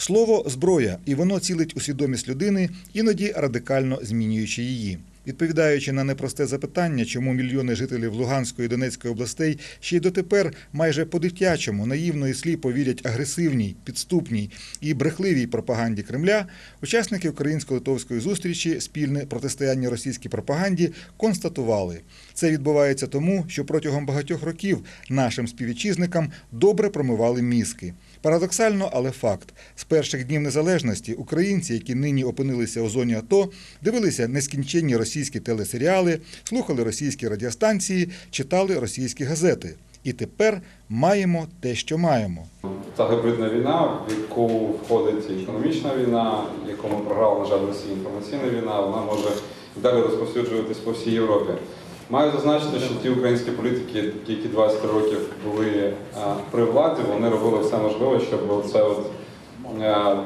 Слово зброя, і воно цілить у свідомість людини, іноді радикально змінюючи її. Відповідаючи на непросте запитання, чому мільйони жителів Луганської і Донецької областей ще й дотепер майже по-дитячому наївно і сліпо вірять агресивній, підступній і брехливій пропаганді Кремля, учасники українсько-литовської зустрічі спільне протистояння російській пропаганді констатували, це відбувається тому, що протягом багатьох років нашим співвітчизникам добре промивали мізки. Парадоксально, але факт: з перших днів незалежності українці, які нині опинилися у зоні АТО, дивилися нескінченні російські телесеріали, слухали російські радіостанції, читали російські газети. І тепер маємо те, що маємо. Та гібридна війна, в яку входить економічна війна, яку ми програли, на жаль, Росії інформаційна війна, вона може далі розповсюджуватись по всій Європі. Маю зазначити, що ті українські політики, які 20 років були при владі, вони робили все можливе, щоб цей от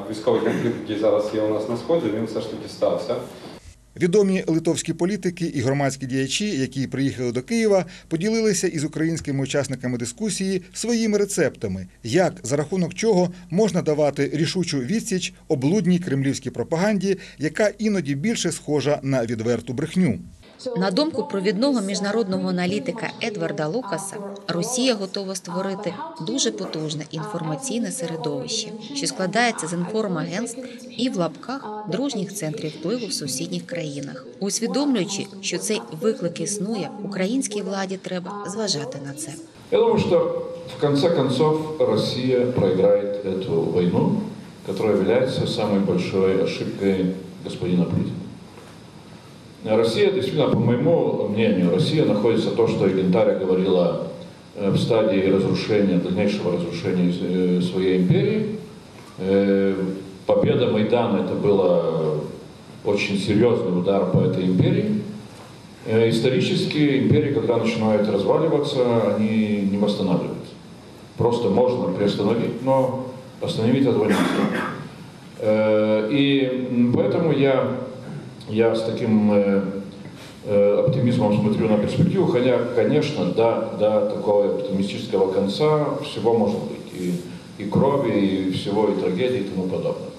військовий конфлікт, який зараз є у нас на сході, він все ж таки стався. Відомі литовські політики і громадські діячі, які приїхали до Києва, поділилися із українськими учасниками дискусії своїми рецептами, як за рахунок чого можна давати рішучу відсіч облудній кремлівській пропаганді, яка іноді більше схожа на відверту брехню. На думку провідного міжнародного аналітика Едварда Лукаса, Росія готова створити дуже потужне інформаційне середовище, що складається з інформагентств і в лапках дружніх центрів впливу в сусідніх країнах. Усвідомлюючи, що цей виклик існує, українській владі треба зважати на це. Я думаю, что в конце концов проиграет эту войну, которая является самой большой ошибкой господина Путина. Россия, действительно, по моему мнению, Россия находится то, что Гентаря говорила э, в стадии разрушения, дальнейшего разрушения э, своей империи. Э, Победа Майдана это было очень серьезный удар по этой империи. Исторически империи, когда начинают разваливаться, они не восстанавливаются. Просто можно приостановить, но остановить этого нельзя. И поэтому я, я с таким э, э, оптимизмом смотрю на перспективу, хотя, конечно, до, до такого оптимистического конца всего может быть. И, и крови, и всего, и трагедии, и тому подобное.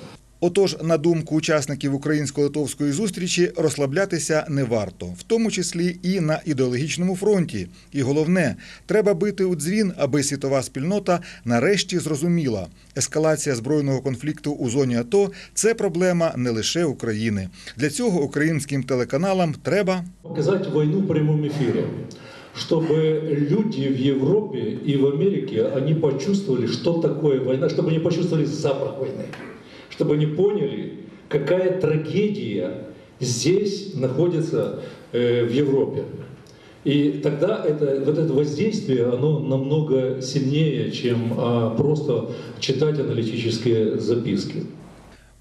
Отож, на думку учасників українсько-литовської зустрічі, розслаблятися не варто, в тому числі і на ідеологічному фронті. І головне, треба бити у дзвін, аби світова спільнота нарешті зрозуміла, ескалація збройного конфлікту у зоні АТО це проблема не лише України. Для цього українським телеканалам треба показать войну в прямом эфире, чтобы люди в Европе и в Америке, они почувствовали, что такое война, чтобы они почувствовали запах войны, Чтобы они поняли, какая трагедия здесь находится э, в Европе. И тогда это, вот это воздействие, оно намного сильнее, чем а, просто читать аналитические записки.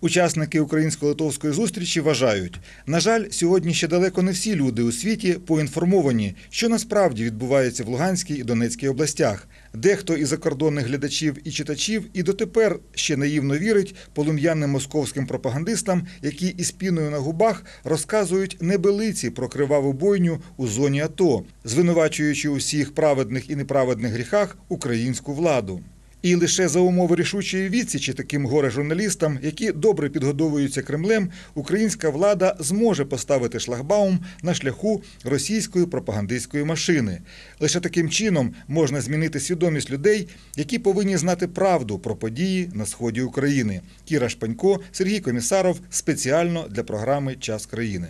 Учасники українсько-литовської зустрічі вважають, на жаль, сьогодні ще далеко не всі люди у світі поінформовані, що насправді відбувається в Луганській і Донецькій областях. Дехто із закордонних глядачів і читачів і дотепер ще наївно вірить полум'яним московським пропагандистам, які із піною на губах розказують небелиці про криваву бойню у зоні АТО, звинувачуючи у всіх праведних і неправедних гріхах українську владу. І лише за умови рішучої відсічі таким горе-журналістам, які добре підгодовуються Кремлем, українська влада зможе поставити шлагбаум на шляху російської пропагандистської машини. Лише таким чином можна змінити свідомість людей, які повинні знати правду про події на сході України. Кіра Шпанько, Сергій Комісаров спеціально для програми Час країни.